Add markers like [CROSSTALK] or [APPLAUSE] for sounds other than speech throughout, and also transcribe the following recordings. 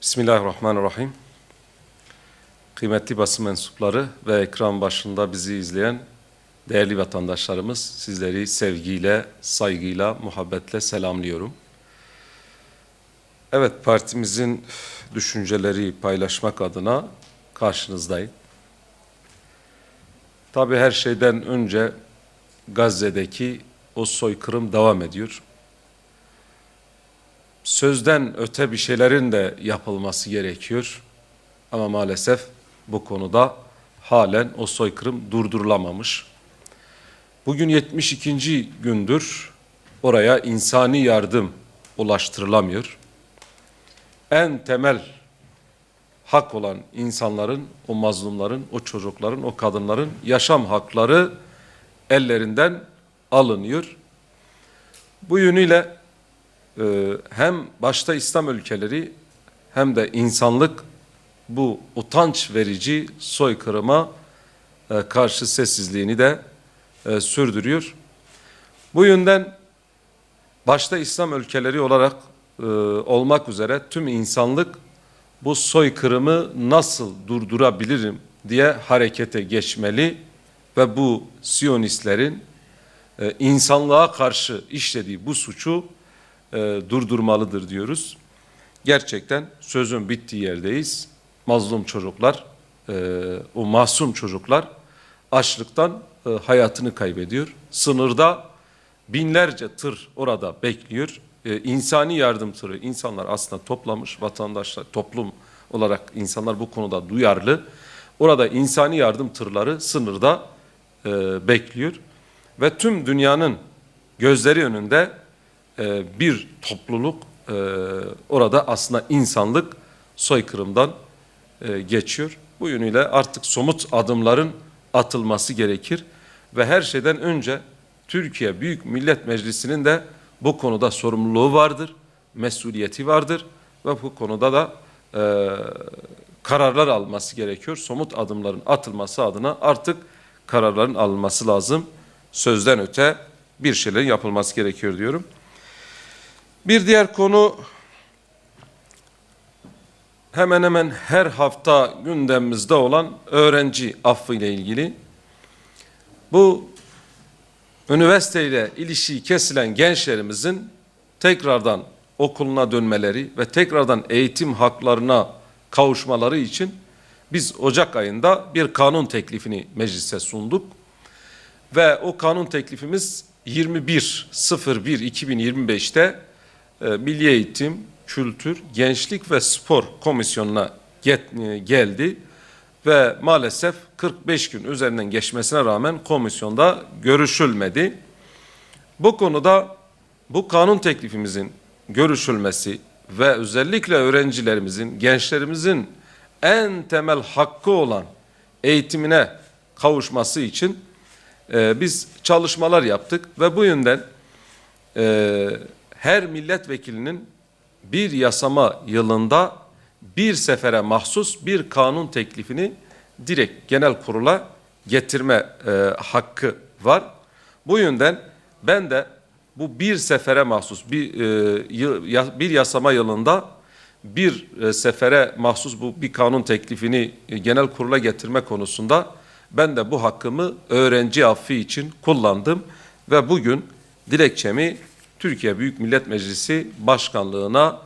Bismillahirrahmanirrahim. Kıymetli basın mensupları ve ekran başında bizi izleyen değerli vatandaşlarımız sizleri sevgiyle, saygıyla, muhabbetle selamlıyorum. Evet partimizin düşünceleri paylaşmak adına karşınızdayım. Tabi her şeyden önce Gazze'deki o soykırım devam ediyor. Sözden öte bir şeylerin de yapılması gerekiyor. Ama maalesef bu konuda halen o soykırım durdurulamamış. Bugün 72. gündür oraya insani yardım ulaştırılamıyor. En temel hak olan insanların, o mazlumların, o çocukların, o kadınların yaşam hakları ellerinden alınıyor. Bu yönüyle hem başta İslam ülkeleri hem de insanlık bu utanç verici soykırıma e, karşı sessizliğini de e, sürdürüyor. Bu yönden başta İslam ülkeleri olarak olmak üzere tüm insanlık bu soykırımı nasıl durdurabilirim diye harekete geçmeli ve bu Siyonistlerin insanlığa karşı işlediği bu suçu e, durdurmalıdır diyoruz. Gerçekten sözün bittiği yerdeyiz. Mazlum çocuklar, e, o masum çocuklar açlıktan e, hayatını kaybediyor. Sınırda binlerce tır orada bekliyor. E, insani yardım tırı insanlar aslında toplamış, vatandaşlar, toplum olarak insanlar bu konuda duyarlı. Orada insani yardım tırları sınırda e, bekliyor. Ve tüm dünyanın gözleri önünde e, bir topluluk e, orada aslında insanlık soykırımdan e, geçiyor. Bu yönüyle artık somut adımların atılması gerekir ve her şeyden önce Türkiye Büyük Millet Meclisi'nin de bu konuda sorumluluğu vardır, mesuliyeti vardır ve bu konuda da e, kararlar alması gerekiyor. Somut adımların atılması adına artık kararların alınması lazım. Sözden öte bir şeylerin yapılması gerekiyor diyorum. Bir diğer konu hemen hemen her hafta gündemimizde olan öğrenci affı ile ilgili. Bu üniversiteyle ilişiği kesilen gençlerimizin tekrardan okuluna dönmeleri ve tekrardan eğitim haklarına kavuşmaları için biz Ocak ayında bir kanun teklifini meclise sunduk. Ve o kanun teklifimiz 21.01.2025'te e, Milli Eğitim, Kültür, Gençlik ve Spor Komisyonu'na e, geldi ve maalesef 45 gün üzerinden geçmesine rağmen komisyonda görüşülmedi. Bu konuda bu kanun teklifimizin görüşülmesi ve özellikle öğrencilerimizin, gençlerimizin en temel hakkı olan eğitimine kavuşması için e, biz çalışmalar yaptık ve bu yönden e, her milletvekilinin bir yasama yılında bir sefere mahsus bir kanun teklifini direkt genel kurula getirme e, hakkı var. Bu yönden ben de bu bir sefere mahsus bir e, bir yasama yılında bir e, sefere mahsus bu bir kanun teklifini e, genel kurula getirme konusunda ben de bu hakkımı öğrenci affı için kullandım ve bugün dilekçemi Türkiye Büyük Millet Meclisi Başkanlığına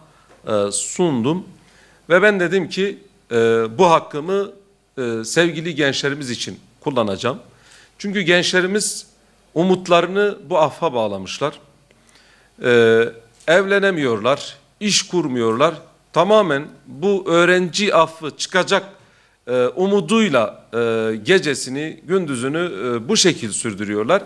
e, sundum. Ve ben dedim ki e, bu hakkımı e, sevgili gençlerimiz için kullanacağım. Çünkü gençlerimiz umutlarını bu affa bağlamışlar. E, evlenemiyorlar, iş kurmuyorlar. Tamamen bu öğrenci affı çıkacak e, umuduyla e, gecesini, gündüzünü e, bu şekil sürdürüyorlar.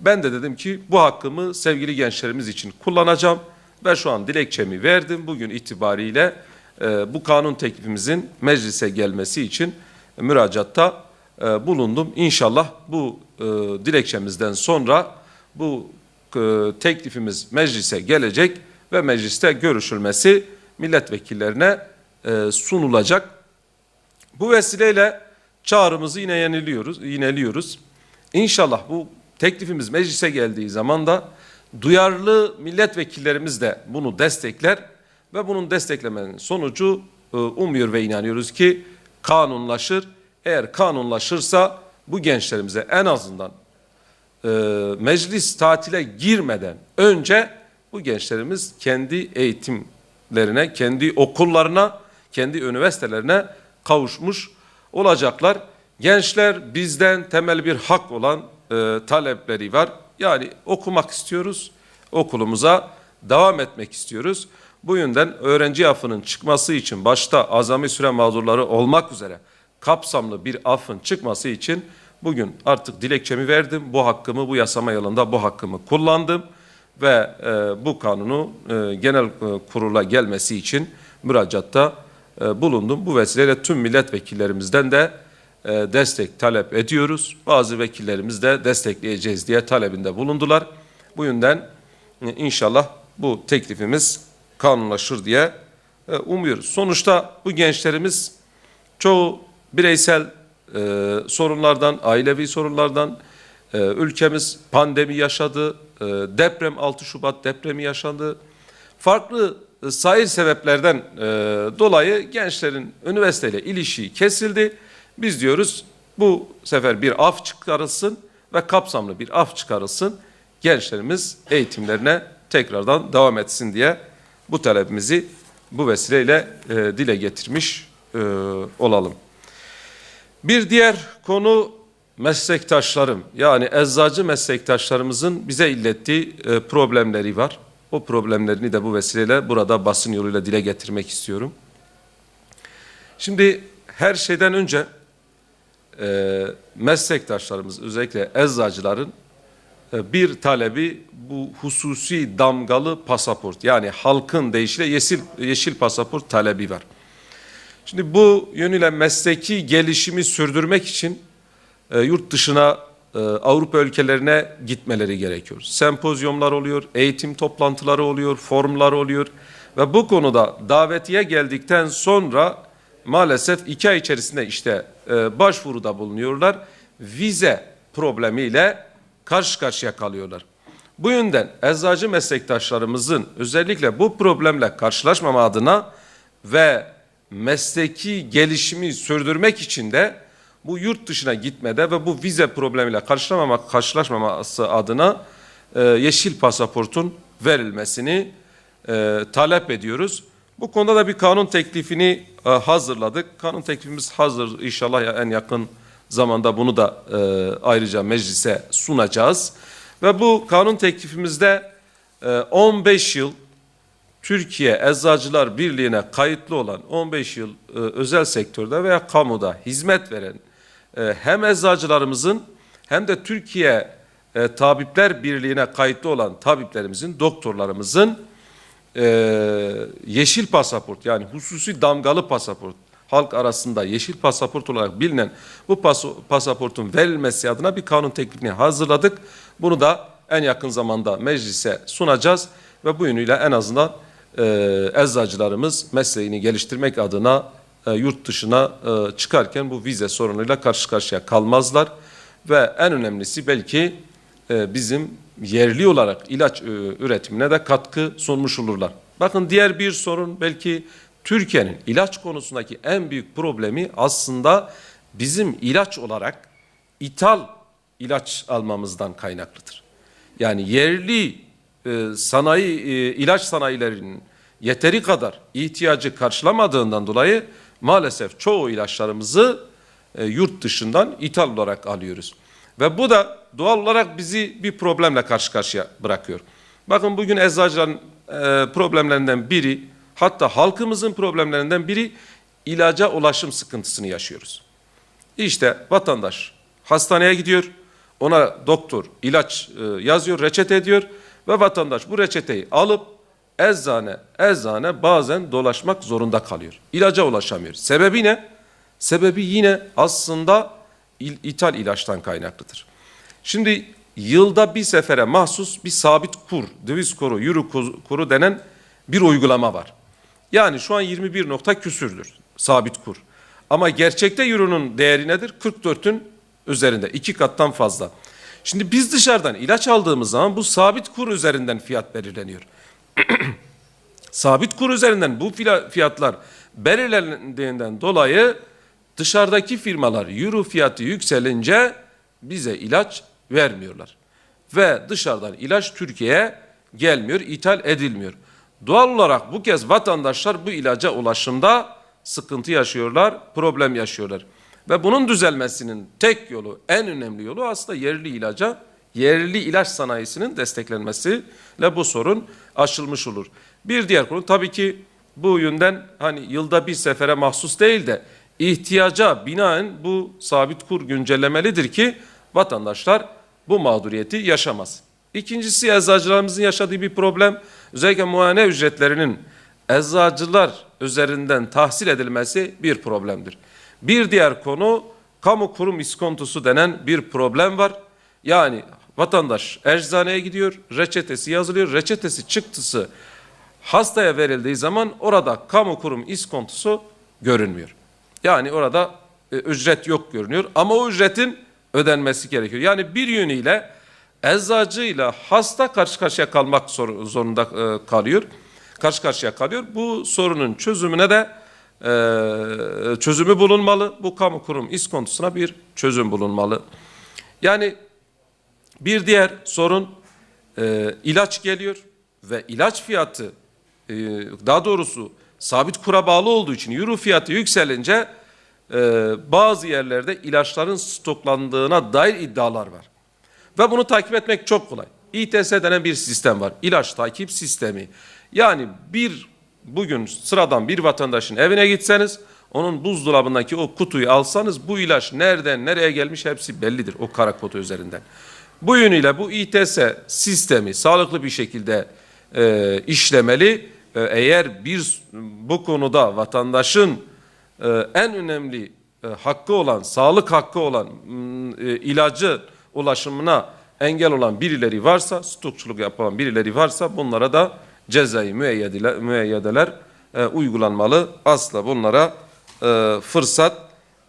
Ben de dedim ki bu hakkımı sevgili gençlerimiz için kullanacağım ve şu an dilekçemi verdim. Bugün itibariyle e, bu kanun teklifimizin meclise gelmesi için müracaatta e, bulundum. İnşallah bu e, dilekçemizden sonra bu e, teklifimiz meclise gelecek ve mecliste görüşülmesi milletvekillerine e, sunulacak. Bu vesileyle çağrımızı yine yeniliyoruz, yineliyoruz. İnşallah bu Teklifimiz meclise geldiği zaman da duyarlı milletvekillerimiz de bunu destekler ve bunun desteklemenin sonucu e, umuyor ve inanıyoruz ki kanunlaşır. Eğer kanunlaşırsa bu gençlerimize en azından e, meclis tatile girmeden önce bu gençlerimiz kendi eğitimlerine, kendi okullarına, kendi üniversitelerine kavuşmuş olacaklar. Gençler bizden temel bir hak olan e, talepleri var. Yani okumak istiyoruz, okulumuza devam etmek istiyoruz. Bu yönden öğrenci affının çıkması için başta azami süre mağdurları olmak üzere kapsamlı bir affın çıkması için bugün artık dilekçemi verdim. Bu hakkımı bu yasama yılında bu hakkımı kullandım ve e, bu kanunu e, genel e, kurula gelmesi için müracaatta e, bulundum. Bu vesileyle tüm milletvekillerimizden de e, destek talep ediyoruz. Bazı vekillerimiz de destekleyeceğiz diye talebinde bulundular. Bu yönden e, inşallah bu teklifimiz kanunlaşır diye e, umuyoruz. Sonuçta bu gençlerimiz çoğu bireysel sorunlardan, ailevi sorunlardan, ülkemiz pandemi yaşadı, deprem 6 Şubat depremi yaşandı. Farklı e, sebeplerden dolayı gençlerin üniversiteyle ilişiği kesildi. Biz diyoruz bu sefer bir af çıkarılsın ve kapsamlı bir af çıkarılsın. Gençlerimiz eğitimlerine tekrardan devam etsin diye bu talebimizi bu vesileyle e, dile getirmiş e, olalım. Bir diğer konu meslektaşlarım yani eczacı meslektaşlarımızın bize illettiği e, problemleri var. O problemlerini de bu vesileyle burada basın yoluyla dile getirmek istiyorum. Şimdi her şeyden önce e, meslektaşlarımız özellikle eczacıların e, bir talebi bu hususi damgalı pasaport yani halkın deyişiyle yeşil, yeşil pasaport talebi var. Şimdi bu yönüyle mesleki gelişimi sürdürmek için e, yurt dışına e, Avrupa ülkelerine gitmeleri gerekiyor. Sempozyumlar oluyor, eğitim toplantıları oluyor, formlar oluyor ve bu konuda davetiye geldikten sonra maalesef iki ay içerisinde işte e, başvuruda bulunuyorlar. Vize problemiyle karşı karşıya kalıyorlar. Bu yönden eczacı meslektaşlarımızın özellikle bu problemle karşılaşmama adına ve mesleki gelişimi sürdürmek için de bu yurt dışına gitmede ve bu vize problemiyle karşılaşmamak, karşılaşmaması adına e, yeşil pasaportun verilmesini e, talep ediyoruz. Bu konuda da bir kanun teklifini e, hazırladık. Kanun teklifimiz hazır. İnşallah en yakın zamanda bunu da e, ayrıca meclise sunacağız. Ve bu kanun teklifimizde e, 15 yıl Türkiye Eczacılar Birliği'ne kayıtlı olan 15 yıl e, özel sektörde veya kamuda hizmet veren e, hem eczacılarımızın hem de Türkiye e, Tabipler Birliği'ne kayıtlı olan tabiplerimizin, doktorlarımızın e, yeşil pasaport yani hususi damgalı pasaport halk arasında yeşil pasaport olarak bilinen bu pas pasaportun verilmesi adına bir kanun teklifini hazırladık. Bunu da en yakın zamanda meclise sunacağız ve bu yönüyle en azından e, eczacılarımız mesleğini geliştirmek adına e, yurt dışına e, çıkarken bu vize sorunuyla karşı karşıya kalmazlar. Ve en önemlisi belki e, bizim yerli olarak ilaç e, üretimine de katkı sunmuş olurlar. Bakın diğer bir sorun belki Türkiye'nin ilaç konusundaki en büyük problemi aslında bizim ilaç olarak ithal ilaç almamızdan kaynaklıdır. Yani yerli e, sanayi e, ilaç sanayilerinin yeteri kadar ihtiyacı karşılamadığından dolayı maalesef çoğu ilaçlarımızı yurt dışından ithal olarak alıyoruz. Ve bu da doğal olarak bizi bir problemle karşı karşıya bırakıyor. Bakın bugün eczacıların e, problemlerinden biri hatta halkımızın problemlerinden biri ilaca ulaşım sıkıntısını yaşıyoruz. İşte vatandaş hastaneye gidiyor, ona doktor ilaç e, yazıyor, reçete ediyor ve vatandaş bu reçeteyi alıp eczane eczane bazen dolaşmak zorunda kalıyor. İlaca ulaşamıyor. Sebebi ne? Sebebi yine aslında il, ithal ilaçtan kaynaklıdır. Şimdi yılda bir sefere mahsus bir sabit kur, döviz kuru, euro kuru denen bir uygulama var. Yani şu an 21 nokta küsürdür sabit kur. Ama gerçekte euronun değeri nedir? 44'ün üzerinde. iki kattan fazla. Şimdi biz dışarıdan ilaç aldığımız zaman bu sabit kur üzerinden fiyat belirleniyor. [CLEARS THROAT] sabit kur üzerinden bu fiyatlar belirlendiğinden dolayı dışarıdaki firmalar euro fiyatı yükselince bize ilaç vermiyorlar. Ve dışarıdan ilaç Türkiye'ye gelmiyor, ithal edilmiyor. Doğal olarak bu kez vatandaşlar bu ilaca ulaşımda sıkıntı yaşıyorlar, problem yaşıyorlar. Ve bunun düzelmesinin tek yolu, en önemli yolu aslında yerli ilaca, yerli ilaç sanayisinin desteklenmesiyle bu sorun aşılmış olur. Bir diğer konu tabii ki bu yönden hani yılda bir sefere mahsus değil de ihtiyaca binaen bu sabit kur güncellemelidir ki vatandaşlar bu mağduriyeti yaşamaz. İkincisi eczacılarımızın yaşadığı bir problem özellikle muayene ücretlerinin eczacılar üzerinden tahsil edilmesi bir problemdir. Bir diğer konu kamu kurum iskontosu denen bir problem var. Yani vatandaş eczaneye gidiyor, reçetesi yazılıyor, reçetesi çıktısı hastaya verildiği zaman orada kamu kurum iskontosu görünmüyor. Yani orada e, ücret yok görünüyor ama o ücretin ödenmesi gerekiyor. Yani bir yönüyle eczacıyla hasta karşı karşıya kalmak zor- zorunda e, kalıyor. Karşı karşıya kalıyor. Bu sorunun çözümüne de e, çözümü bulunmalı. Bu kamu kurum iskontosuna bir çözüm bulunmalı. Yani bir diğer sorun e, ilaç geliyor ve ilaç fiyatı daha doğrusu sabit kura bağlı olduğu için euro fiyatı yükselince e, bazı yerlerde ilaçların stoklandığına dair iddialar var. Ve bunu takip etmek çok kolay. İTS denen bir sistem var. İlaç takip sistemi. Yani bir bugün sıradan bir vatandaşın evine gitseniz onun buzdolabındaki o kutuyu alsanız bu ilaç nereden nereye gelmiş hepsi bellidir o kara kodu üzerinden. Bu yönüyle bu İTS sistemi sağlıklı bir şekilde e, işlemeli. E, eğer bir bu konuda vatandaşın en önemli e, hakkı olan, sağlık hakkı olan e, ilacı ulaşımına engel olan birileri varsa, stokçuluk yapan birileri varsa bunlara da cezai müeyyedeler, e, uygulanmalı. Asla bunlara e, fırsat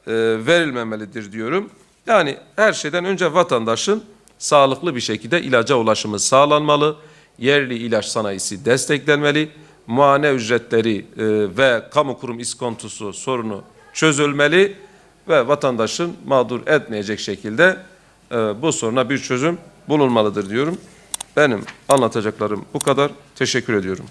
e, verilmemelidir diyorum. Yani her şeyden önce vatandaşın sağlıklı bir şekilde ilaca ulaşımı sağlanmalı. Yerli ilaç sanayisi desteklenmeli. Muayene ücretleri e, ve kamu kurum iskontosu sorunu çözülmeli ve vatandaşın mağdur etmeyecek şekilde e, bu soruna bir çözüm bulunmalıdır diyorum. Benim anlatacaklarım bu kadar. Teşekkür ediyorum.